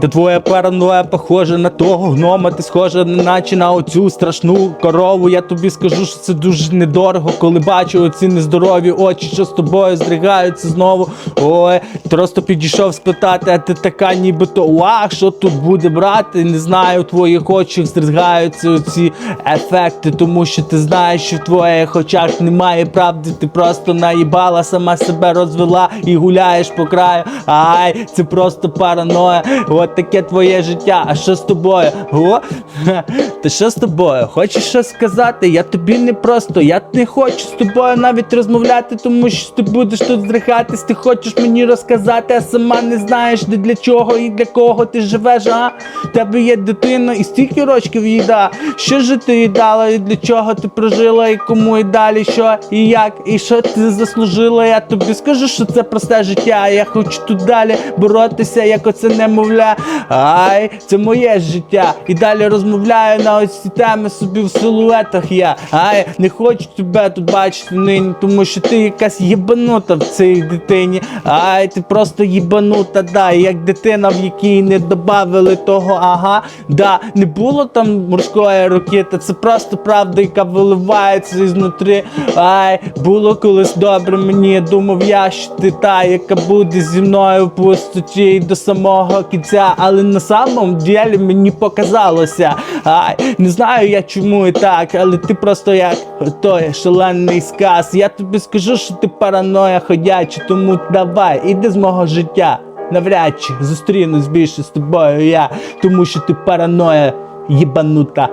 Та твоя параноя похожа на того гнома, ти схожа наче на оцю страшну корову. Я тобі скажу, що це дуже недорого, коли бачу оці нездорові очі, що з тобою здригаються знову. Ой, просто підійшов спитати, а ти така, нібито уах, що тут буде брати? Не знаю, у твоїх очах здригаються оці ефекти, тому що ти знаєш, що в твоїх очах немає правди, ти просто наїбала, сама себе розвела і гуляєш по краю. Ай, це просто параноя. Таке твоє життя. А що з тобою? О, ха, та що з тобою? Хочеш щось сказати? Я тобі не просто, я не хочу з тобою навіть розмовляти, тому що ти будеш тут здригатись, ти хочеш мені розказати, а сама не знаєш де для чого і для кого ти живеш, а? Тебе є дитина і стільки рочків їй да. Що ж ти їй дала, і для чого ти прожила, і кому і далі, що і як, і що ти заслужила? Я тобі скажу, що це просте життя. Я хочу тут далі боротися, як оце немовля. Ай, це моє життя. І далі розмовляю на ось ці теми собі в силуетах я. Ай, не хочу тебе тут бачити нині, тому що ти якась єбанута в цій дитині. Ай, ти просто єбанута, да, як дитина, в якій не додавали того, ага, да, не було там морської ракети, це просто правда, яка виливається ізнутри. Ай, було колись добре мені, думав я, що ти та, яка буде зі мною в пустоті до самого кінця, але на самом ділі мені показалося. А, не знаю я чому і так, але ти просто як той шалений сказ. Я тобі скажу, що ти параноя ходячий, тому давай, іди з мого життя. Навряд чи зустрінусь більше з тобою я, тому що ти параноя єбанута.